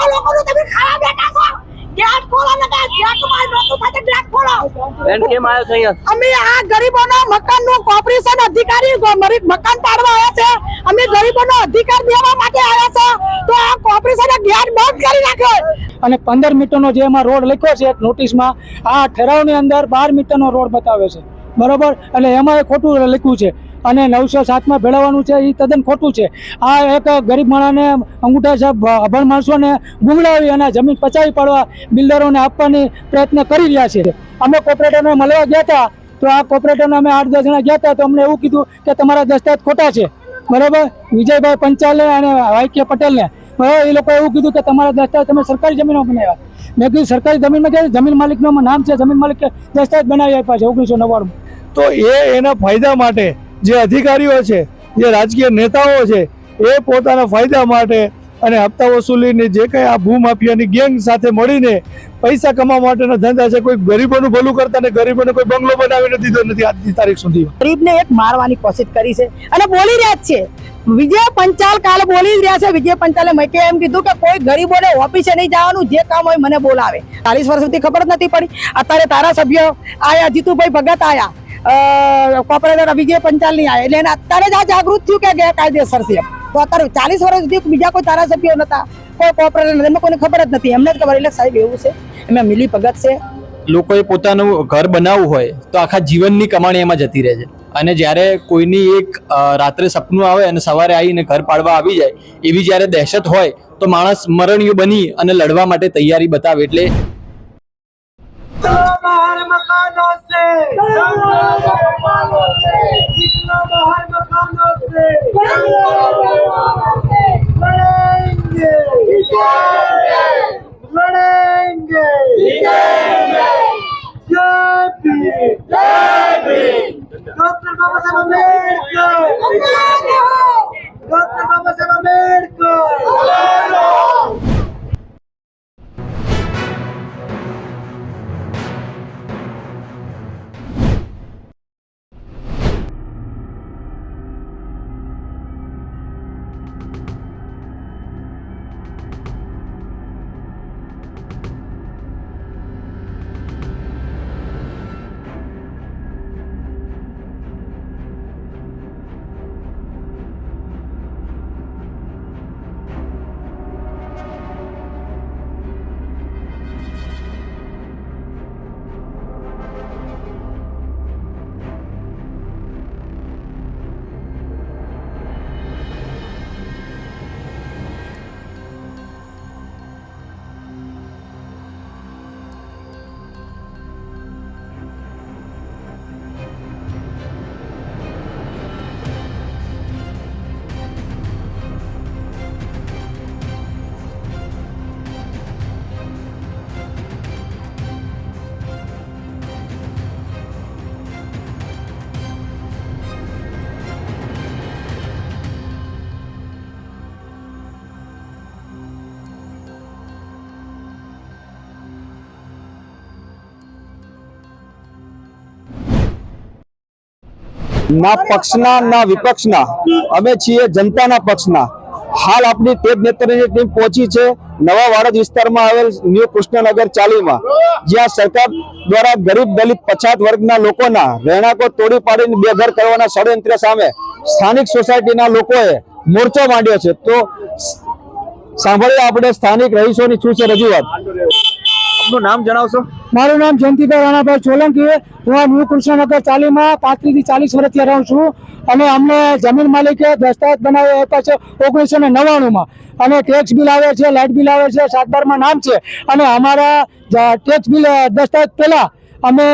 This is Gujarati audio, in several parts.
ગરીબો લોકોનું તમે ખાવા બેઠા છો? ગેટ ખોલો ને ગેટમાં નહોતું થતું ગેટ ખોલો. બેન કેમ આવ્યો છો અહીંયા? અમે આ ગરીબોના મકાનનું કોર્પોરેશન અધિકારી મકાન પાડવા આવ્યા છે. અમે ગરીબોનો અધિકાર દેવા માટે આવ્યા છે. તો આ કોર્પોરેશને ગેટ બંધ કરી નાખ્યો. અને પંદર મીટરનો જે એમાં રોડ લખ્યો છે નોટિસમાં આ ઠરાવની અંદર બાર મીટરનો રોડ બતાવે છે. બરોબર? એટલે એમાં એ ખોટું લખ્યું છે. અને નવસો સાતમાં ભેળવવાનું છે એ તદ્દન ખોટું છે. આ એક ગરીબ માણસને અંગૂઠા સાહેબ, અભણ માણસોને ગુંગળાવી અને જમીન પચાવી પાડવા બિલ્ડરોને આપવાની પ્રયત્ન કરી રહ્યા છે. અમે કોર્પોરેટરને મળવા ગયા હતા, તો આ કોર્પોરેટરને અમે આઠ દસ જણા ગયા હતા, તો અમને એવું કીધું કે તમારા દસ્તાવેજ ખોટા છે. બરાબર? વિજયભાઈ પંચાલે અને વાયકે પટેલને. બરાબર? એ લોકો એવું કીધું કે તમારા દસ્તાવેજ તમે સરકારી જમીનો બનાવ્યા. મેં કીધું, સરકારી જમીનમાં કે જમીન માલિકનું નામ છે, જમીન માલિકે દસ્તાવેજ બનાવી આપ્યા છે, ઓગણીસો નવ્વાણું તો એ એના ફાયદા માટે જે અધિકારીઓ છે, જે રાજકીય નેતાઓ છે, એ પોતાના ફાયદા માટે અને હપ્તા વસૂલીની જે કંઈ આ ભૂમાફિયાની ગેંગ સાથે મળીને પૈસા કમાવા માટેના ધંધા છે, કોઈ ગરીબોનું ભલું કરતા ને ગરીબોને કોઈ બંગલો બનાવીને દીધો નથી આજની તારીખ સુધી. ગરીબને એક મારવાની કોશિશ કરી છે અને બોલી રહ્યા છે. વિજય પંચાલ કાલે બોલી રહ્યા છે. વિજય પંચાલે મેં એમ કીધું કે કોઈ ગરીબોને ઓફિસે નહીં જવાનું, જે કામ હોય મને બોલાવે. ચાલીસ વર્ષ સુધી ખબર જ નથી પડી. અત્યારે તારા સભ્યો આયા, જીતુભાઈ ભગત આયા. કોર્પોરેટર વિજય પંચાલ નહીં આયા એટલે એને અત્યારે જ આ જાગૃત થયું કે ગેરકાયદેસર છે. તો અત્યારે ચાલીસ વર્ષ સુધી બીજા કોઈ ધારાસભ્યો નતા. કોઈ કોર્પોરેટર એમને કોઈને ખબર જ નથી. એમને જ ખબર. એટલે સાહેબ, એવું છે. એમાં મિલી ભગત છે. લોકોએ પોતાનું ઘર બનાવવું હોય તો આખા જીવનની કમાણી એમાં જતી રહે છે. અને જ્યારે કોઈની એક રાત્રે સપનું આવે અને સવારે આવીને ઘર પાડવા આવી જાય, એવી જ્યારે દહેશત હોય તો માણસ મરણીય બની અને લડવા માટે તૈયારી બતાવે. એટલે doctor Babasaheb Ambedkar doctor Babasaheb Ambedkar ના પક્ષના, ના વિપક્ષના. અમે છીએ જનતાના પક્ષના. હાલ આપણી તેજ નેતૃત્વની ટીમ પહોંચી છે. નવા વાડજ વિસ્તારમાં આવેલ ન્યૂ કૃષ્ણનગર ચાલીમાં. જ્યાં સરકાર દ્વારા ગરીબ દલિત પછાત વર્ગના લોકોના રહેણાંકો તોડી પાડીને બેઘર કરવાના ષડયંત્ર સામે સ્થાનિક સોસાયટીના લોકોએ મોરચો માંડ્યો છે. તો સાંભળીએ આપણે સ્થાનિક રહીશોની શું છે રજૂઆત. આપનું નામ જણાવશો? મારું નામ જયંતિભાઈ રાણાભાઈ સોલંકી હું આ ન્યૂ કૃષ્ણનગર ચાલીમાં પાંત્રીસથી ચાલીસ વર્ષથી રહું છું. અને અમને જમીન માલિકે દસ્તાવેજ બનાવ્યા આપ્યા છે ઓગણીસો ને નવ્વાણુંમાં. અને ટેક્સ બિલ આવે છે લાઇટ બિલ આવે છે, સાત બારમાં નામ છે. અને અમારા ટેક્સ બિલ દસ્તાવેજ પહેલા અમે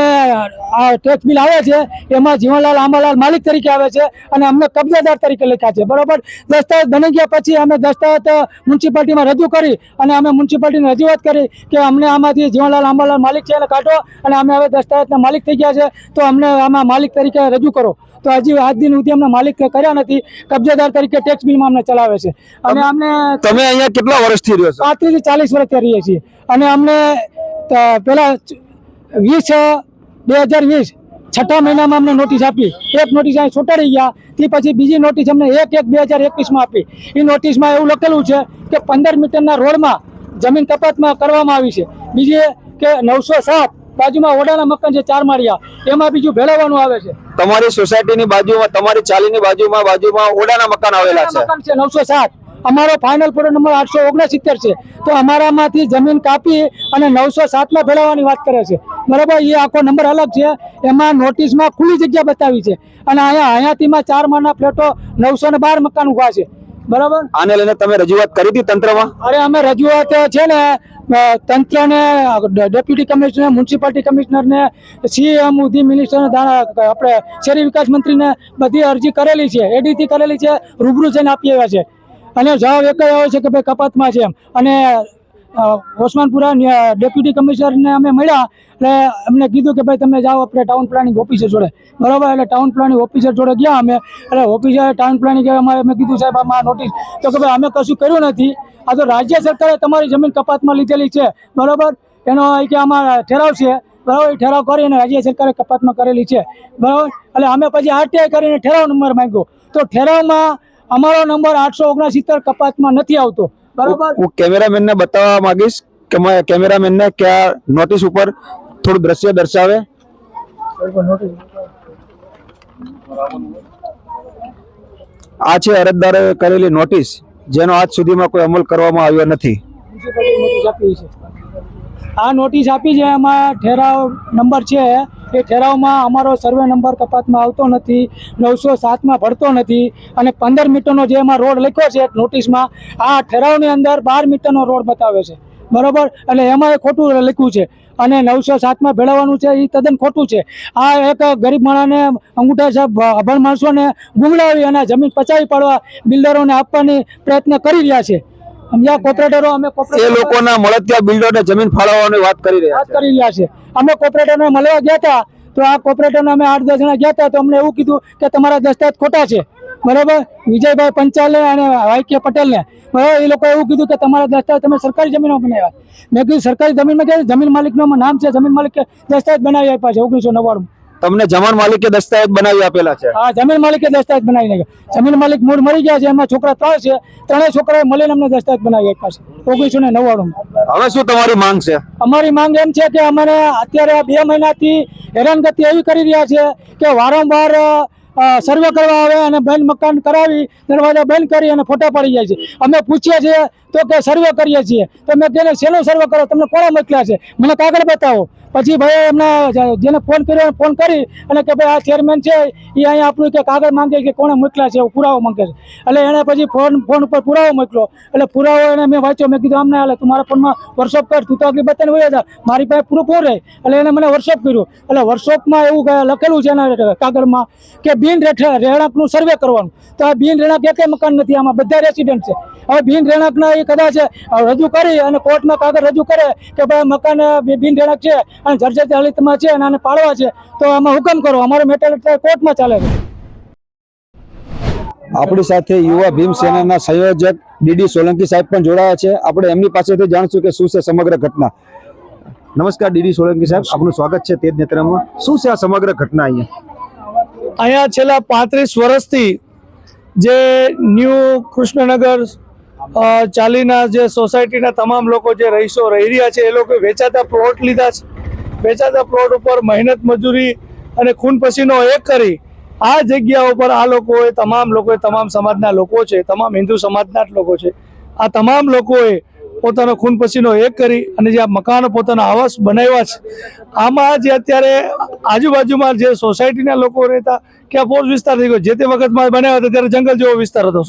આ ટેક્સ બિલ આવે છે એમાં જીવનલાલ આંબાલાલ માલિક તરીકે આવે છે અને અમને કબજાદાર તરીકે લખ્યા છે. બરાબર? દસ્તાવેજ બની ગયા પછી અમે દસ્તાવેજ મ્યુનિસિપાલિટીમાં રજૂ કરી અને અમે મ્યુનિસિપાલિટીને રજૂઆત કરી કે અમને આમાંથી જીવનલાલ આંબાલાલ માલિક છે એને કાઢો અને અમે હવે દસ્તાવેજના માલિક થઈ ગયા છે. તો અમને આમાં માલિક તરીકે રજૂ કરો. તો હજી આજ દિન સુધી અમને માલિક કર્યા નથી. કબજાદાર તરીકે ટેક્સ બિલમાં અમને ચલાવે છે. અને અમને તમે અહીંયા કેટલા વર્ષથી રહ્યો છો? પાંત્રીસ ચાલીસ વર્ષથી રહીએ છીએ. અને અમને પેલા વીસ બે હજાર વીસ. છઠ્ઠા મહિનામાં અમને નોટિસ આપી. એક નોટિસ અહીં છૂટાડી ગયા. તે પછી બીજી નોટિસ અમને એક એક બે હજાર એકવીસમાં આપી. એ નોટિસમાં એવું લખેલું છે કે પંદર મીટરના રોડમાં જમીન કપાતમાં કરવામાં આવી છે. બીજી કે નવસો સાત બાજુમાં ઓડાના મકાન છે ચાર માળિયા એમાં બીજું ભેળવવાનું આવે છે. તમારી સોસાયટીની બાજુમાં તમારી ચાલીની બાજુમાં બાજુમાં ઓડાના મકાન આવેલા છે નવસો સાત. અમારો ફાઇનલ પ્લોટ નંબર આઠસો ઓગણસિત્તેર છે. તો અમારામાંથી જમીન કાપી અને નવસો સાતમાં ભેળવવાની વાત કરે છે. બરાબર એ આખો નંબર અલગ છે. એમાં નોટિસમાં ખુલ્લી જગ્યા બતાવી છે. અને અહીંયા અહીંયાથીમાં ચાર માળના ફ્લેટો નવસો ને બાર મકાન ઊભા છે. બરાબર? આને લઈને તમે રજૂઆત કરી હતી તંત્રમાં? અરે અમે રજૂઆત છે ને તંત્રને ડેપ્યુટી કમિશનર મ્યુનિસિપાલિટી કમિશનરને સીએમ ઉધી મિનિસ્ટરને ધારા આપણે શહેરી વિકાસ મંત્રીને બધી અરજી કરેલી છે એડીથી કરેલી છે રૂબરૂ જઈને આપી આવ્યા છે. અને જવાબ એક જ આવ્યો છે કે ભાઈ કપાતમાં છે એમ. અને ઓસમાનપુરા ડેપ્યુટી કમિશનરને અમે મળ્યા એટલે એમને કીધું કે ભાઈ તમે જાઓ આપણે ટાઉન પ્લાનિંગ ઓફિસર જોડે. બરાબર? એટલે ટાઉન પ્લાનિંગ ઓફિસર જોડે ગયા અમે. એટલે ઓફિસર ટાઉન પ્લાનિંગ અમારે મેં કીધું, સાહેબ, આમાં નોટિસ તો કે ભાઈ અમે કશું કર્યું નથી. આ તો રાજ્ય સરકારે તમારી જમીન કપાતમાં લીધેલી છે. બરાબર? એનો કે આમાં ઠેરાવ છે. બરાબર? ઠેરાવ કરીને રાજ્ય સરકારે કપાતમાં કરેલી છે. બરાબર? એટલે અમે પછી આરટીઆઈ કરીને ઠેરાવ નંબર માંગ્યો. તો ઠેરાવમાં અમારો નંબર આઠસો ઓગણસિત્તેર કપાતમાં નથી આવતો. બરાબર? હું કેમેરામેનને બતાવવા માંગીશ કે કેમેરામેનને કે આ નોટિસ ઉપર થોડું દ્રશ્ય દર્શાવે. આ છે અરજદારે કરેલી નોટિસ જેનો આજ સુધીમાં કોઈ અમલ કરવામાં આવ્યો નથી. આ નોટિસ આપી છે એમાં ઠેરાવ નંબર છે એ ઠેરાવમાં અમારો સર્વે નંબર કપાતમાં આવતો નથી, નવસો સાતમાં ભળતો નથી અને પંદર મીટરનો જે એમાં રોડ લખ્યો છે એક નોટિસમાં, આ ઠેરાવની અંદર બાર મીટરનો રોડ બતાવે છે. બરાબર? એટલે એમાં એ ખોટું લખ્યું છે. અને નવસો સાતમાં ભેળવવાનું છે એ તદ્દન ખોટું છે. આ એક ગરીબ માણસને અંગૂઠા સાહેબ અભણ માણસોને ગુંગળાવી અને જમીન પચાવી પાડવા બિલ્ડરોને આપવાની પ્રયત્ન કરી રહ્યા છે. સમજ્યા કોર્પોરેટરો અમે એ લોકોના મળતિયા બિલ્ડરને જમીન ફાળવવાની વાત કરી રહ્યા વાત કરી રહ્યા છે. અમે કોર્પોરેટરને મળવા ગયા હતા તો આ કોર્પોરેટરને અમે આઠ દસ જણા ગયા હતા તો અમને એવું કીધું કે તમારા દસ્તાવેજ ખોટા છે. બરાબર? વિજયભાઈ પંચાલે અને વાય કે પટેલને. બરાબર? એ લોકોએ એવું કીધું કે તમારા દસ્તાવેજ તમે સરકારી જમીનો બનાવ્યા. મેં કીધું સરકારી જમીનમાં કે જમીન માલિકનું નામ છે જમીન માલિકે દસ્તાવેજ બનાવી આપ્યા છે ઓગણીસો નવ્વાણું તમને જમીન માલિકે દસ્તાવેજ બનાવી આપેલા છે? હા જમીન માલિકે દસ્તાવેજ બનાવી નાખ્યા. જમીન માલિક મૂળ મરી ગયા છે એમના છોકરા ત્રણ છે ત્રણેય છોકરાએ મળીને અમને દસ્તાવેજ બનાવી આપ્યા છે ઓગણીસો ને નવ્વાણું હવે શું તમારી માંગ છે? અમારી માંગ એમ છે કે અમને અત્યારે બે મહિનાથી હેરાનગતિ એવી કરી રહ્યા છે કે વારંવાર સર્વે કરવા આવે અને બંધ મકાન કરાવી દરવાજા બંધ કરી અને ફોટા પાડી જાય છે. અમે પૂછીએ છીએ તો કે સર્વે કરીએ છીએ. તો મેં તેને શેનો સર્વે કરો? તમને કોણે મોકલ્યા છે? મને કાગળ બતાવો. પછી ભાઈ એમના જેને ફોન કર્યો ફોન કરી અને કે ભાઈ આ ચેરમેન છે એ અહીંયા આપણું કે કાગળ માંગે કે કોણે મોકલ્યા છે પુરાવો માંગે છે. એટલે એણે પછી ફોન ફોન ઉપર પુરાવો મોકલ્યો. એટલે પુરાવો એને મેં વાંચ્યો, મેં કીધું આમને હાલે, તું મારા ફોનમાં વર્કશોપ કર, તું તો આગળ બતાવીને વયા હતા મારી પાસે પૂરું પૂરું રહે એટલે એને મને વર્કશોપ કર્યું. એટલે વર્કશોપમાં એવું લખેલું છે એના કાગળમાં કે બિન રહેણાંકનું સર્વે કરવાનું. તો આ બિન રહેણાંક એકે મકાન નથી, આમાં બધા રેસિડેન્ટ છે. હવે બિન રહેણાંકના એ કદાચ રજૂ કરી અને કોર્ટમાં કાગળ રજૂ કરે કે ભાઈ મકાન, બિન રહેણાંક છે અને જર્જરિત હાલતમાં છે અને આને પાડવા છે તો આમાં હુકમ કરો. અમારો મેટલ કોર્ટમાં ચાલે છે. આપણી સાથે યુવા ભીમ સેનાના સંયોજક ડીડી સોલંકી સાહેબ પણ જોડાયા છે. આપણે એમની પાસેથી જાણશું કે શું છે સમગ્ર ઘટના. નમસ્કાર ડીડી સોલંકી સાહેબ આપનું સ્વાગત છે તેજ નેત્રમાં. શું છે આ સમગ્ર ઘટના અહીંયા? અહીંયા છેલ્લા પાંત્રીસ વર્ષથી જે ન્યૂ કૃષ્ણનગર ચાલીના જે સોસાયટીના તમામ લોકો જે રહીશો રહી રહ્યા છે એ લોકો વેચાતા પ્લોટ લીધા છે. વેચાતા પ્લોટ ઉપર મહેનત, મજૂરી અને ખૂન પસીનો એક કરી આ જગ્યા ઉપર આ લોકોએ, તમામ લોકોએ, તમામ સમાજના લોકો છે, તમામ હિન્દુ સમાજના જ લોકો છે, આ તમામ લોકોએ પોતાનો ખૂન પસીનો એક કરી અને જે આ મકાનો પોતાના આવાસ બનાવ્યા છે, આમાં જે અત્યારે આજુબાજુમાં જે સોસાયટીના લોકો રહેતા, કે આ ફોર્સ વિસ્તાર થઈ ગયો, જે તે વખતમાં બનાવ્યા હતા, ત્યારે જંગલ જેવો વિસ્તાર હતો.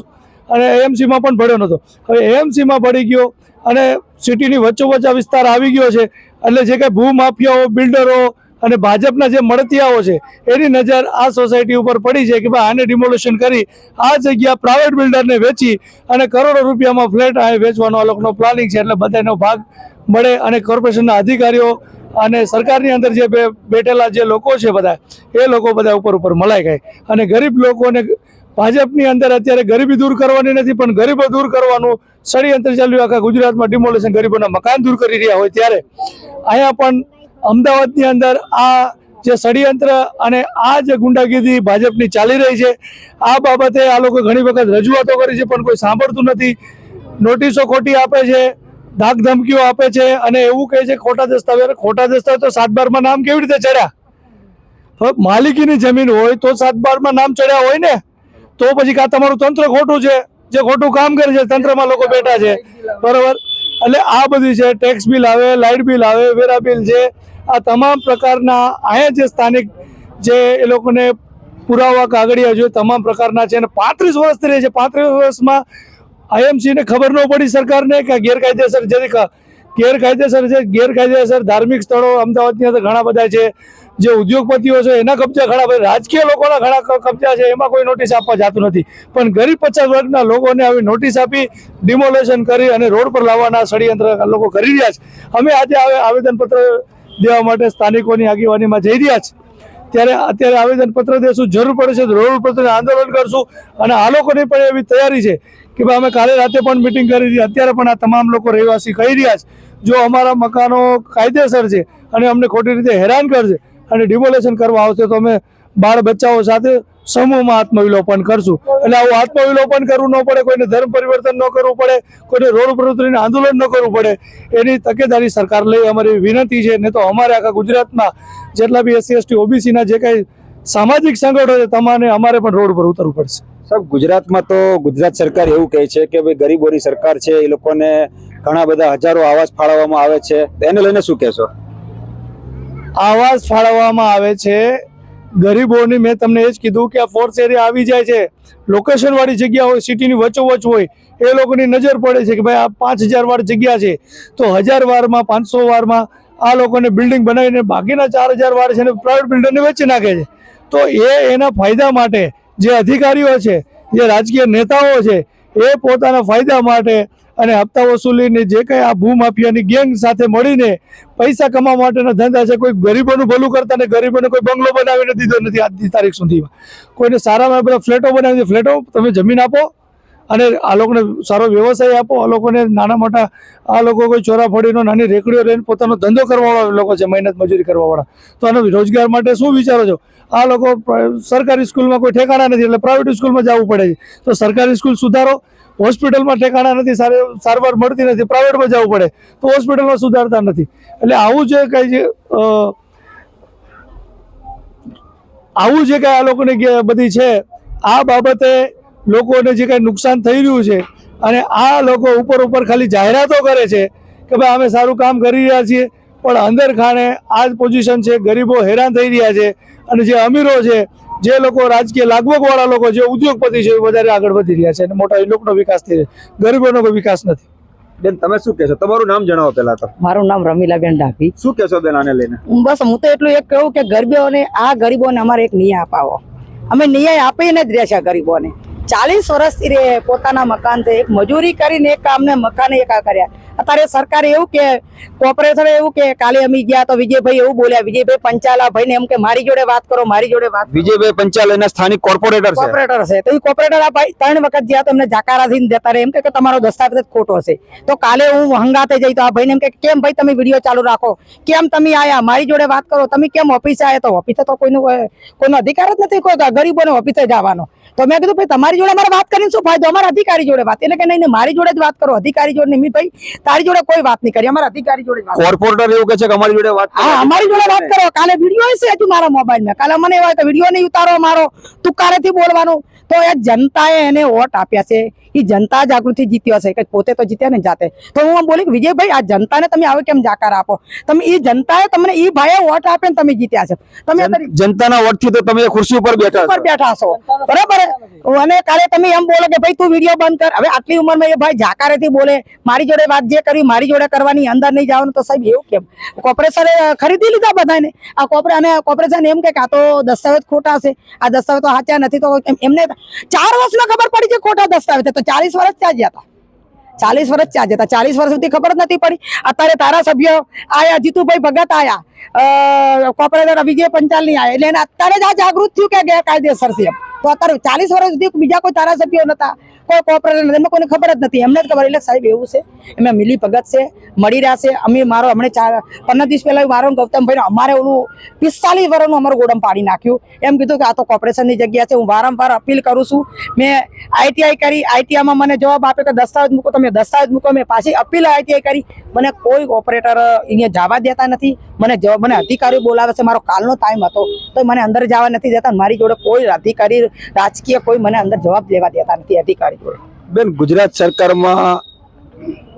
અને એએમસીમાં પણ ભળ્યો નહોતો. હવે એએમસીમાં ભળી ગયો અને સિટીની વચ્ચોવચ્ચ આ વિસ્તાર આવી ગયો છે એટલે જે કંઈ ભૂમાફિયાઓ, બિલ્ડરો અને ભાજપના જે મળતિયાઓ છે, એની નજર આ સોસાયટી ઉપર પડી છે કે ભાઈ આને ડિમોલેશન કરી આ જગ્યા પ્રાઇવેટ બિલ્ડરને વેચી અને કરોડો રૂપિયામાં ફ્લેટ આ વેચવાનો આ લોકોનો પ્લાનિંગ છે. એટલે બધાનો ભાગ મળે અને કોર્પોરેશનના અધિકારીઓ અને સરકારની અંદર જે બેઠેલા જે લોકો છે બધા, એ લોકો બધા ઉપર ઉપર મલાઈ ગઈ અને ગરીબ લોકોને ભાજપની અંદર અત્યારે ગરીબી દૂર કરવાની નથી, પણ ગરીબો દૂર કરવાનું ષડયંત્ર ચાલ્યું. આખા ગુજરાતમાં ડિમોલેશન ગરીબોના મકાન દૂર કરી રહ્યા હોય ત્યારે અહીંયા પણ અમદાવાદની અંદર આ જે ષડયંત્ર અને આ જે ગુંડાગીરી ભાજપની ચાલી રહી છે, આ બાબતે આ લોકો ઘણી વખત રજૂઆતો કરી છે, પણ કોઈ સાંભળતું નથી. નોટિસો ખોટી આપે છે, ધાક ધમકીઓ આપે છે અને એવું કહે છે, ખોટા દસ્તાવેજ ખોટા દસ્તાવેજ તો સાત બારમાં નામ કેવી રીતે ચડ્યા? માલિકીની જમીન હોય તો સાત બારમાં નામ ચડ્યા હોય ને? તો પછી કાં તમારું તંત્ર ખોટું છે, જે ખોટું કામ કરે છે, તંત્રમાં લોકો બેઠા છે. બરોબર? એટલે આ બધી છે ટેક્સ બિલ આવે લાઇટ બિલ આવે, વેરા બિલ છે. આ તમામ પ્રકારના અહીંયા જે સ્થાનિક જે એ લોકોને પુરાવા, કાગળિયા જોઈએ, તમામ પ્રકારના છે. અને પાંત્રીસ વર્ષથી રહે છે. પાંત્રીસ વર્ષમાં આઈએમસીને ખબર ન પડી સરકારને કે ગેરકાયદેસર જે ગેરકાયદેસર છે, ગેરકાયદેસર ધાર્મિક સ્થળો અમદાવાદની અંદર ઘણા બધા છે. જે ઉદ્યોગપતિઓ છે, એના કબજા ઘણા રાજકીય લોકોના ઘણા કબજા છે, એમાં કોઈ નોટિસ આપવા જતું નથી. પણ ગરીબ પચાસ વર્ગના લોકોને આવી નોટિસ આપી ડિમોલેશન કરી અને રોડ પર લાવવાના ષડયંત્ર લોકો કરી રહ્યા છે. અમે આજે આવે, આવેદનપત્ર દેવા માટે સ્થાનિકોની આગેવાનીમાં જઈ રહ્યા છે. ત્યારે અત્યારે આવેદનપત્ર દેશું, જરૂર પડે છે રોડ ઉપર આંદોલન કરશું. અને આ લોકોની પણ એવી તૈયારી છે કે ભાઈ અમે કાલે રાતે પણ મિટિંગ કરી હતી, અત્યારે પણ આ તમામ લોકો રહેવાસી કહી રહ્યા છે. જો અમારા મકાનો કાયદેસર છે અને અમને ખોટી રીતે હેરાન કરશે અને ડિમોલેશન કરવા આવશે તો અમે બાળ બચ્ચાઓ સાથે સમૂહમાં આત્મવિલોપન કરશું. એટલે આવું આત્મવિલોપન કરવું ન પડે, કોઈને ધર્મ પરિવર્તન ન કરવું પડે, કોઈને રોડ ઉપર ઉતરીને આંદોલન ન કરવું પડે, એની તકેદારી સરકાર લઈ અમારી વિનંતી છે. ને તો અમારે આખા ગુજરાતમાં જેટલા બી એસસી, એસટી, ઓબીસીના જે કંઈ સામાજિક સંગઠનો છે, તમારે અમારે પણ રોડ પર ઉતરવું પડશે. સાહેબ, ગુજરાતમાં તો ગુજરાત સરકાર એવું કહે છે કે ભાઈ ગરીબોની સરકાર છે, એ લોકોને ઘણા બધા હજારો આવાસ ફાળવવામાં આવે છે. એને લઈને શું કહેશો? આવાસ ફાળવવામાં આવે છે. ગરીબોની મેં તમને એ જ કીધું કે આ ફોર્થ એરિયા આવી જાય છે. લોકેશનવાળી જગ્યા હોય સિટીની વચોવચ હોય, એ લોકોની નજર પડે છે કે ભાઈ આ પાંચ હજાર જગ્યા છે. તો હજાર વારમાં, પાંચસો વારમાં આ લોકોને બિલ્ડિંગ બનાવીને બાકીના ચાર હજાર વાર છે ને પ્રાઇવેટ બિલ્ડરને વેચી નાખે છે. તો એ એના ફાયદા માટે જે અધિકારીઓ છે, જે રાજકીય નેતાઓ છે, એ પોતાના ફાયદા માટે અને હપ્તા વસૂલીની જે કંઈ આ ભૂમાફિયાની ગેંગ સાથે મળીને પૈસા કમાવા માટેના ધંધા છે, કોઈ ગરીબોનું ભલું કરતા ને ગરીબોને કોઈ બંગલો બનાવીને દીધો નથી આજની તારીખ સુધીમાં. કોઈને સારામાં બધા ફ્લેટો બનાવી ફ્લેટો તમે જમીન આપો અને આ લોકોને સારો વ્યવસાય આપો. આ લોકોને નાના મોટા આ લોકો કોઈ ચોરાફળીનો નાની રેકડીઓ લઈને પોતાનો ધંધો કરવાવાળા લોકો છે, મહેનત મજૂરી કરવાવાળા. તો આનો રોજગાર માટે શું વિચારો છો? આ લોકો સરકારી સ્કૂલમાં કોઈ ઠેકાણા નથી, એટલે પ્રાઇવેટ સ્કૂલમાં જવું પડે છે. તો સરકારી સ્કૂલ સુધારો હોસ્પિટલમાં ઠેકાણા નથી, સારી સારવાર મળતી નથી, પ્રાઇવેટમાં જવું પડે. તો હોસ્પિટલમાં સુધારતા નથી. એટલે આવું જે કંઈ જે આવું જે કંઈ આ લોકોની બધી છે, આ બાબતે લોકોને જે કંઈ નુકસાન થઈ રહ્યું છે અને આ લોકો ઉપર ઉપર ખાલી જાહેરાતો કરે છે કે ભાઈ અમે સારું કામ કરી રહ્યા છીએ, પણ અંદર ખાણે આ જ પોઝિશન છે, ગરીબો હેરાન થઈ રહ્યા છે અને જે અમીરો છે જે લોકો રાજકીય લાગવગવાળા લોકો જે ઉદ્યોગપતિ છે એ વધારે આગળ વધી રહ્યા છે અને મોટા એ લોકોનો વિકાસ થઈ રહ્યો છે. ગરીબોનો કોઈ વિકાસ નથી. બેન તમે શું કહેશો? તમારું નામ જણાવો પહેલા તો. મારું નામ રમીલાબેન ડાભી. શું કહેશો બેન આને લઈને? બસ હું તો એટલું એક કહું કે ગરીબોને આ ગરીબોને અમારે એક ન્યાય અપાવો. અમે ન્યાય આપીને જ રહેશે ગરીબોને. ચાલીસ વર્ષથી રે પોતાના મકાન એક મજૂરી કરીને એક કામને મકાન એક આ કર્યા. અત્યારે સરકારે એવું કે કોર્પોરેશન એવું કે કાલે અમે ગયા તો વિજયભાઈ એવું બોલ્યા વિજયભાઈ પંચાલા ભાઈ એમ કે મારી જોડે વાત કરો મારી જોડે વાત. વિજયભાઈ પંચાલ એના સ્થાનિક કોર્પોરેટર છે. કોર્પોરેટર છે. તો એ કોર્પોરેટર આ ભાઈ ત્રણ વખત ગયા તો એમને જાકારાથી દેતા રહે. એમ કે તમારો દસ્તાવેજ ખોટો છે. તો કાલે હું હંગાતે જઈ તો આ ભાઈને એમ કે કેમ ભાઈ તમે વીડિયો ચાલુ રાખો? કેમ તમે આયા? મારી જોડે વાત કરો. તમે કેમ ઓફિસે આયા? તો ઓફિસે તો કોઈનો કોઈનો અધિકાર જ નથી કોઈ ગરીબોને ઓફિસે જવાનો. તો મેં કીધું ભાઈ તમારી જોડે મારે વાત કરીને શું ફાયદો? અમારા અધિકારી જોડે વાત. એટલે કે નહીં નહીં, મારી જોડે જ વાત કરો. અધિકારી જોડે નહીં. ભાઈ તારી જોડે કોઈ વાત નહીં કરી. અમારા અધિકારી જોડે કોર્પોરેટર એવું કે છે કે અમારી જોડે વાત હા અમારી જોડે વાત કરો. કાલે વીડિયો હશે હજુ મારા મોબાઈલમાં કાલે મને એવા વીડિયો નહીં ઉતારો મારો તું કારેથી બોલવાનું? તો એ જનતાએ એને વોટ આપ્યા છે. એ જનતા જાગૃતિ જીત્યો હશે કે પોતે તો જીત્યા ને જાતે. તો હું આમ બોલી કે વિજયભાઈ આ જનતાને તમે આવે કેમ જાકાર આપો? તમે એ જનતાએ તમને એ ભાઈએ વોટ આપે ને તમે જીત્યા છે. તમે જનતાના વોટથી તો તમે ખુરશી ઉપર બેઠા ઉપર બેઠા છો. બરાબર? અને કાલે તમે એમ બોલો કે ભાઈ તું વીડિયો બંધ કર. હવે આટલી ઉંમરમાં એ ભાઈ જાકારેથી બોલે મારી જોડે વાત જે કરી મારી જોડે કરવાની અંદર નહીં જવાનું તો સાહેબ એવું કેમ? કોર્પોરેશને ખરીદી લીધા બધાને? આ કોર્પોરે અને કોર્પોરેશન એમ કે આ તો દસ્તાવેજ ખોટા છે. આ દસ્તાવેજ તો સાચા નથી તો એમ- એમને ચાર વર્ષમાં ખબર પડી છે ખોટા દસ્તાવેજ તો ચાલીસ વર્ષ ત્યાં ગયા હતા. ચાલીસ વર્ષ ત્યાં જતા ચાલીસ વર્ષ સુધી ખબર નથી પડી. અત્યારે ધારાસભ્ય આયા, જીતુભાઈ ભગત આયા કોર્પોરેટર વિજય પંચાલની આયા. એટલે એને અત્યારે જ આ જાગૃત થયું કે ગેરકાયદેસર છે. તો અત્યારે ચાલીસ વર્ષ સુધી બીજા કોઈ ધારાસભ્યો નતા. કોઈ કોપરેટર નથી. એમને કોઈને ખબર જ નથી. એમને જ ખબર. એટલે સાહેબ, એવું છે. એમને મિલી ભગત છે, મળી રહ્યા છે. અમે મારો હમણાં ચાર, પંદર દિવસ પહેલાં મારો ને ગૌતમભાઈ અમારે ઓલું પિસ્તાલીસ વર્ષનું અમારું ગોડમ પાડી નાખ્યું. એમ કીધું કે આ તો કોર્પોરેશનની જગ્યા છે. હું વારંવાર અપીલ કરું છું. મેં આઈટીઆઈ કરી. આઈટીઆઈમાં મને જવાબ આપ્યો કે દસ્તાવેજ મૂકો. તમે દસ્તાવેજ મૂકો. મેં પાછી અપીલ આઈટીઆઈ કરી. મને કોઈ ઓપરેટર અહીંયા જવા દેતા નથી. મને જવાબ મને અધિકારી બોલાવે છે. મારો કાલનો ટાઈમ હતો. તો મને અંદર જવા નથી દેતા. મારી જોડે કોઈ અધિકારી, રાજકીય કોઈ મને અંદર જવાબ લેવા દેતા નથી અધિકારી. બેન, ગુજરાત સરકારમાં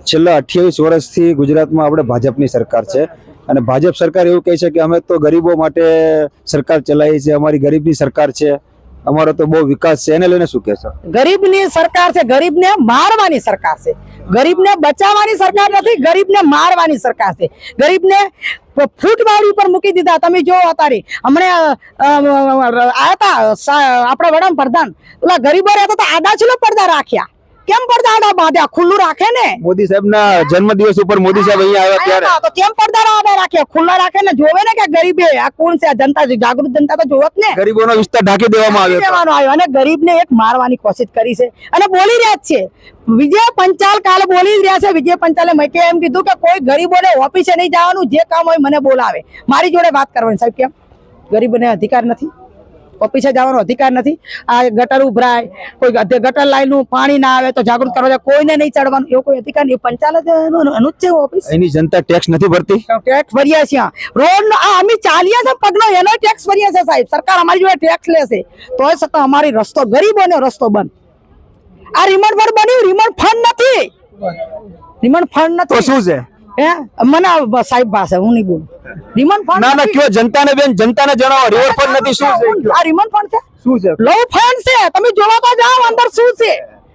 છેલ્લા અઠ્યાવીસ વર્ષથી ગુજરાતમાં આપણે ભાજપની સરકાર છે અને ભાજપ સરકાર એવું કહે છે કે અમે તો ગરીબો માટે સરકાર ચલાવી છે અમારી ગરીબની સરકાર છે, અમારો તો બહુ વિકાસ છે. એને લઈને શું કહેશો ગરીબની સરકાર છે, ગરીબને મારવાની સરકાર છે. ગરીબને બચાવવાની સરકાર નથી, ગરીબને મારવાની સરકાર છે. ગરીબને ફૂટવાળી ઉપર મૂકી દીધા. તમે જો અતારે હમણે આયા હતા આપણા વડાપ્રધાન ઓલા ગરીબો રહેતા આડા છેલ્લો પડદા રાખ્યા. કેમ પડદાડા બાંધ્યા? ખુલ્લું રાખે ને? મોદી સાહેબના જન્મદિવસ ઉપર મોદી સાહેબ અહીંયા આવ્યા ત્યારે. તો કેમ પડદાડા રાખે? ખુલ્લા રાખે ને? જોવે ને કે ગરીબે? આ કોણ છે? જનતા જાગૃત જનતા તો જોવત ને? ગરીબોનો વિસ્તાર ઢાંકી દેવામાં આવ્યો દેવાનો આવ્યો. અને ગરીબને એક મારવાની કોશિશ કરી છે. અને બોલી રહ્યા જ છે. વિજય પંચાલ કાલે બોલી જ રહ્યા છે. વિજય પંચાલે મેં એમ કીધું કે કોઈ ગરીબોને ઓફિસે નહીં જવાનું જે કામ હોય મને બોલાવે. મારી જોડે વાત કરવાની. સાહેબ કેમ? ગરીબોને અધિકાર નથી? ઓફિસે જવાનો અધિકાર નથી. આ ગટર ઉભરાય કોઈ ગટર લાઈનનું પાણી ના આવે તો જાગૃત કરવા જાય. કોઈને નહીં ચડવાનું એવો કોઈ અધિકાર નહીં. પંચાલ જ એનું જ છે ઓફિસ. એની જનતા ટેક્સ નથી ભરતી? ટેક્સ ભરીએ છીએ. રોડ આ અમે ચાલીએ છીએ પગનો એનો ટેક્સ ભરીએ છે સાહેબ. સરકાર અમારી જોડે ટેક્સ લેશે તોય છતાં અમારી રસ્તો ગરીબોને રસ્તો બંધ. આ રિમોટ પર બન્યું રિમોટ ફંડ નથી. રિમોટ ફંડ તો નથી. શું છે? હે? મને સાહેબ પાસે હું નહીં બોલું. રિમન ફંડ ના ના કયો? જનતાને બેન જનતાને જણાવો રિવર ફંડ નથી શું છે? આ રિમન ફંડ છે? શું છે? લો ફંડ છે. તમે જોવા તો જાઓ અંદર શું છે?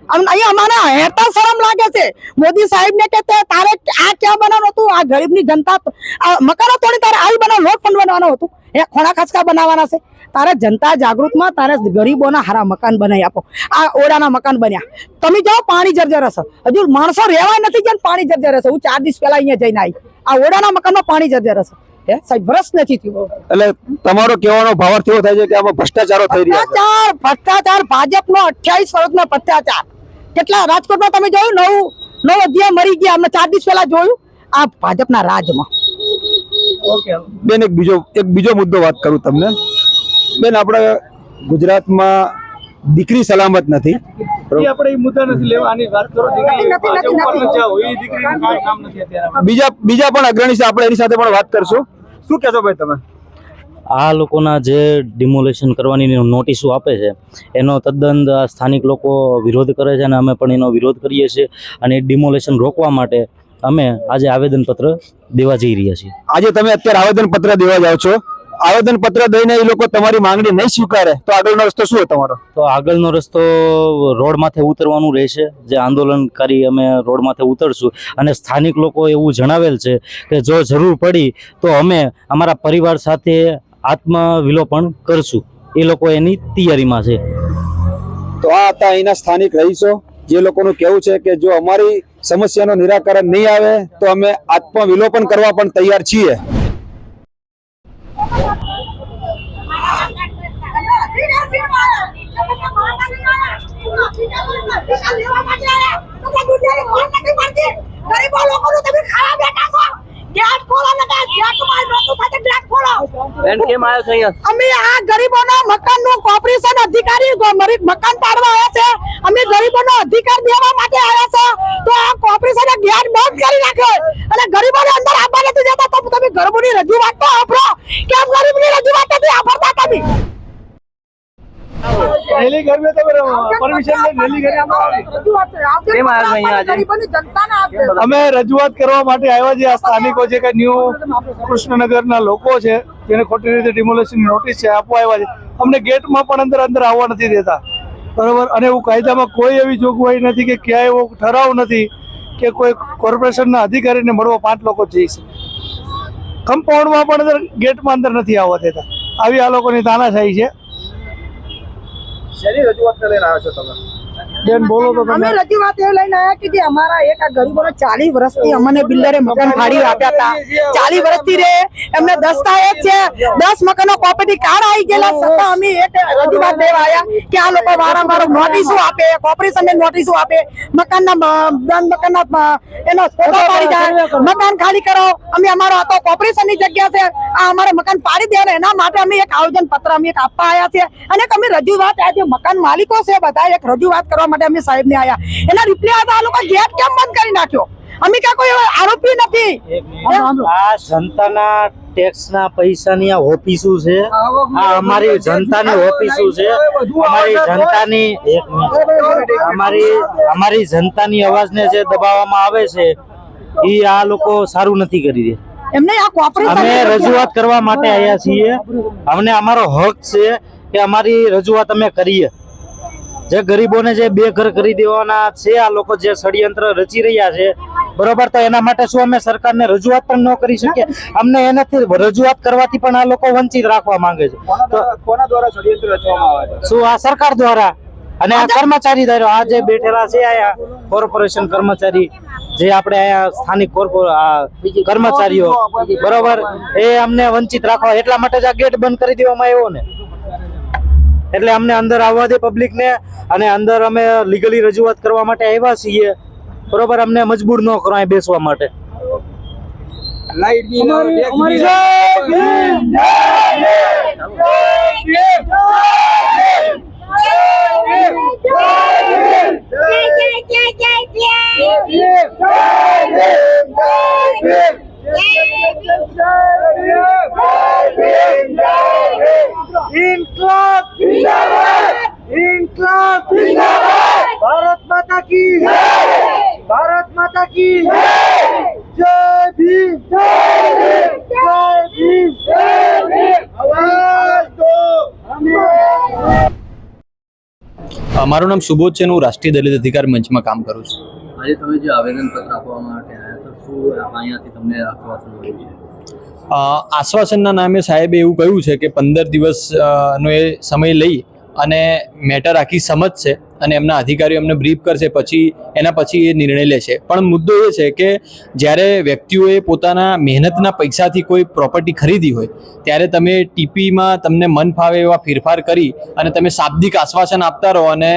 અહીંયા અમારા હેરતા શરમ લાગે છે. મોદી સાહેબ ને કે તારે આ ક્યાં બનાવવાનું હતું? આ ગરીબની જનતા આ મકાનો તોડી તારે આવી બનાવ લોટ ફંડ બનાવવાનું હતું. એ ખોણા ખસકા બનાવવાના છે. તારે જનતા જાગૃતમાં તારે ગરીબોના હારા મકાન બનાવી આપો. આ ઓડાના મકાન બન્યા. તમે જાઓ પાણી જર્જર હશે હજુ માણસો રહેવાય નથી જ્યાં પાણી જર્જર હશે હું ચાર દિવસ પહેલા અહીંયા જઈને આવી. આ ઓડાના મકાનમાં પાણી જર્જર હશે સાહેબ વરસ નથી થયું. એટલે તમારો કહેવાનો ભાવાર્થ એવો થાય છે કે આમાં ભ્રષ્ટાચારો થઈ રહ્યા ભ્રષ્ટાચાર ભ્રષ્ટાચાર ભાજપનો અઠ્યાવીસ વર્ષનો ભ્રષ્ટાચાર. કેટલા રાજકોટમાં તમે જોયું? નવ નવ અધ્યાય મરી ગયા. અમે ચાર દિવસ પહેલા જોયું. આ ભાજપના રાજમાં. બેન એક બીજો એક બીજો મુદ્દો વાત કરું તમને. બેન આપણે ગુજરાતમાં દીકરી સલામત નથી. બીજા બીજા પણ અગ્રણી છે આપણે એની સાથે પણ વાત કરશું. શું કહેશો ભાઈ તમે? આ લોકોના જે ડિમોલેશન કરવાની નોટિસો આપે છે એનો તદ્દન સ્થાનિક લોકો વિરોધ કરે છે અને અમે પણ એનો વિરોધ કરીએ છીએ અને ડિમોલેશન રોકવા માટે અમે આજે આવેદનપત્ર દેવા જઈ રહ્યા છીએ. આજે તમે અત્યારે આવેદનપત્ર દેવા જાઓ છો. આવેદન પત્ર દઈને એ લોકો તમારી માંગણી નહીં સ્વીકારે તો આગળનો રસ્તો શું તમારો? તો આગળનો રસ્તો રોડ માથે ઉતરવાનું રહેશે. જે આંદોલનકારી અમે રોડ માથે ઉતરશું. અને સ્થાનિક લોકો એવું જણાવેલ છે કે જો જરૂર પડી તો અમે અમારા પરિવાર સાથે આત્મવિલોપન કરશું. એ લોકો એની તૈયારીમાં છે. તો આ હતા અહીંના સ્થાનિક રહીશો. જે લોકોનું કહેવું છે કે જો અમારી સમસ્યાનું નિરાકરણ નહીં આવે તો અમે આત્મવિલોપન કરવા પણ તૈયાર છીએ ગરીબો લોકોનું તમે ખાવા બેઠા છો ગેટ ખોલો ને ગેટમાં નહોતું થતું ગેટ ખોલો બેન કેમ આવ્યો છે અહીંયા? અમે આ ગરીબોના મકાનનું કોર્પોરેશન અધિકારી મકાન પાડવા આવ્યા છે. અમે ગરીબોનો અધિકાર દેવા માટે આવ્યા છે. તો આ કોર્પોરેશને ગેટ બંધ કરી નાખ્યો અને ગરીબોને અંદર આપવા નથી જતા તો તમે ગરીબોની રજૂઆત તો આપરો કેમ ગરીબની રજૂઆત નથી આપરતા તમે? પરમિશન નેલી ઘરે કેમ આવ્યા અહીંયા આજે? ગરીબોની જનતાને આપજો અમે રજૂઆત કરવા માટે આવ્યા છે આ સ્થાનિકો જે કે ન્યૂ કૃષ્ણનગરના લોકો છે. જેને ખોટી રીતે ડિમોલેશન નોટિસ છે, આપવા આવ્યા છે. અમને ગેટમાં પણ અંદર અંદર આવવા નથી દેતા. બરોબર? અને એવું કાયદામાં કોઈ એવી જોગવાઈ નથી કે ક્યાંય એવો ઠરાવ નથી કે કોઈ કોર્પોરેશનના અધિકારીને મળવા પાંચ લોકો જઈ શકે. કમ્પાઉન્ડમાં પણ અંદર ગેટમાં અંદર નથી આવવા દેતા. આવી આ લોકોની તાનાશાહી છે. બેન બોલો તો અમે રજૂઆત એ લઈને આયા કે જે અમારા એક આ ગરીબોને ચાલીસ વર્ષથી અમને બિલ્ડરે મકાન ફાડી આપ્યા હતા. ચાલીસ વર્ષથી રે એમને દસ્તાવેજ છે દસ મકાનો પ્રોપર્ટી કાર્ડ આવી ગયેલા છતાં અમે એક રજૂઆત દેવા આયા કે આ લોકો વારંવાર નોટિસો આપે કોર્પોરેશન નોટિસો આપે મકાનના બંધ મકાનના એનો ફોટો પાડી જાય મકાન ખાલી કરો અમે અમારો આ તો કોર્પોરેશનની જગ્યા છે આ અમારે મકાન પાડી દે ને એના માટે અમે એક આયોજન પત્ર અમે એક આપવા આવ્યા છે. અને અમે રજૂઆત આજે મકાન માલિકો છે બધા એક રજૂઆત કરવા માટે અમે સાહેબ ને આયા. એના રિપ્લાય હતા આ લોકો ગેટ કેમ બંધ કરી નાખ્યો? અમે ક્યાં કોઈ આરોપી નથી? આ જનતાના ટેક્સના પૈસાની આ ઓફિસો છે? આ અમારી જનતાની ઓફિસો છે? અમારી જનતાની એક. અમારી અમારી જનતાની અવાજને જે દબાવવામાં આવે છે એ આ લોકો સારું નથી કરી રહ્યા. એમને આ કોર્પોરેશન અમે રજૂઆત કરવા માટે આવ્યા છીએ. અમને અમારો હક છે કે અમારી રજૂઆત અમે કરીએ. જે ગરીબોને જે બે ઘર કરી દેવાના છે આ લોકો જે ષડયંત્ર રચી રહ્યા છે બરોબર? તો એના માટે શું અમે સરકારને રજૂઆત પણ ન કરી શકીએ? અમને એનાથી રજૂઆત કરવાથી પણ આ લોકો વંચિત રાખવા માંગે છે. કોના દ્વારા ષડયંત્ર રચવામાં આવે છે? શું આ સરકાર દ્વારા? અને આ કર્મચારી ધારો આ જે બેઠેલા છે આયા કોર્પોરેશન કર્મચારી જે આપણે આયા સ્થાનિક કર્મચારીઓ બરોબર? એ અમને વંચિત રાખવા એટલા માટે જ આ ગેટ બંધ કરી દેવામાં આવ્યો ને. એટલે અમને અંદર આવવા દે પબ્લિકને અને અંદર અમે લીગલી રજૂઆત કરવા માટે આવ્યા છીએ. બરોબર? અમને મજબૂર ન કરો અહીં બેસવા માટે. અમારી ભારત માતા કી ભારત માતા કી જય ભીમ જય ભીમ જય ભીમ અવાજ દો મારું નામ સુબોધ છે હું રાષ્ટ્રીય દલિત અધિકાર મંચમાં કામ કરું છું. આજે તમે જે આવેદન પત્ર આપવા માટે આવ્યા તો શું અહીંયાથી તમને આશ્વાસન મળ્યું છે? આશ્વાસનના નામે સાહેબે એવું કહ્યું છે કે પંદર દિવસ નો એ સમય લઈ અને મેટર આખી સમજશે અને એમના અધિકારીઓ એમને બ્રીફ કરશે, પછી એના પછી એ નિર્ણય લેશે. પણ મુદ્દો એ છે કે જ્યારે વ્યક્તિઓએ પોતાના મહેનતના પૈસાથી કોઈ પ્રોપર્ટી ખરીદી હોય, ત્યારે તમે ટીપીમાં તમને મન ફાવે એવા ફેરફાર કરી અને તમે શાબ્દિક આશ્વાસન આપતા રહો અને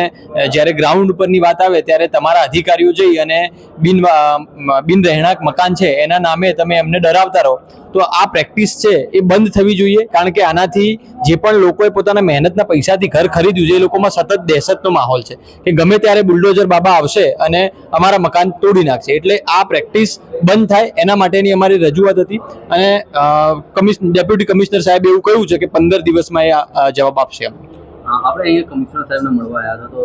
જ્યારે ગ્રાઉન્ડ ઉપરની વાત આવે ત્યારે તમારા અધિકારીઓ જઈ અને બિન રહેણાંક મકાન છે એના નામે તમે એમને ડરાવતા રહો. તો આ પ્રેક્ટિસ છે એ બંધ થવી જોઈએ, કારણ કે આનાથી જે પણ લોકોએ પોતાના મહેનતના પૈસાથી ઘર ખરીદ્યું છે, એ લોકોમાં સતત દહેશતનો માહોલ છે. કે ગમે ત્યારે બુલડોઝર બાબા આવશે અને અમારા મકાન તોડી નાખશે. એટલે આ પ્રેક્ટિસ બંધ થાય, એના માટેની અમારી રજૂઆત હતી. અને કમિશ ડેપ્યુટી કમિશનર સાહેબ એવું કહ્યું છે કે પંદર દિવસમાં એ જવાબ આપશે આપણે અહીંયા કમિશનર સાહેબને મળવા આવ્યા હતા, તો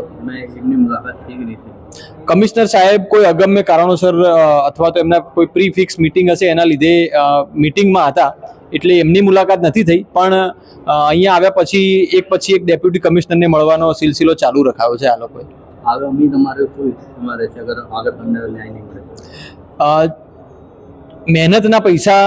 એમની મુલાકાત કેવી રીતે કમિશનર સાહેબ કોઈ અગમ્ય કારણોસર અથવા તો એમના કોઈ પ્રી ફિક્સ મિટિંગ હશે એના લીધે મિટિંગમાં હતા એટલે એમની મુલાકાત નથી થઈ પણ અહીંયા આવ્યા પછી એક પછી એક ડેપ્યુટી કમિશનરને મળવાનો સિલસિલો ચાલુ રખાયો છે આ લોકોએ. આગામી તમારે શું તમારે અગર આગળ તમને ન્યાય નહીં મળે મહેનતના પૈસા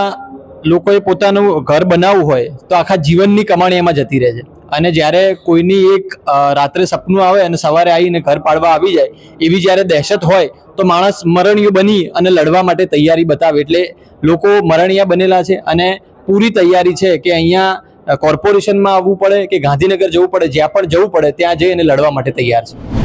લોકોએ પોતાનું ઘર બનાવવું હોય તો આખા જીવનની કમાણી એમાં જતી રહે છે. અને જ્યારે કોઈની એક રાત્રે સપનું આવે અને સવારે આવીને ઘર પાડવા આવી જાય, એવી જ્યારે દહેશત હોય, તો માણસ મરણીય બની અને લડવા માટે તૈયારી બતાવે. એટલે લોકો મરણિયા બનેલા છે અને પૂરી તૈયારી છે કે અહીંયા કોર્પોરેશનમાં આવવું પડે કે ગાંધીનગર જવું પડે, જ્યાં પણ જવું પડે, ત્યાં જઈ અને લડવા માટે તૈયાર છે.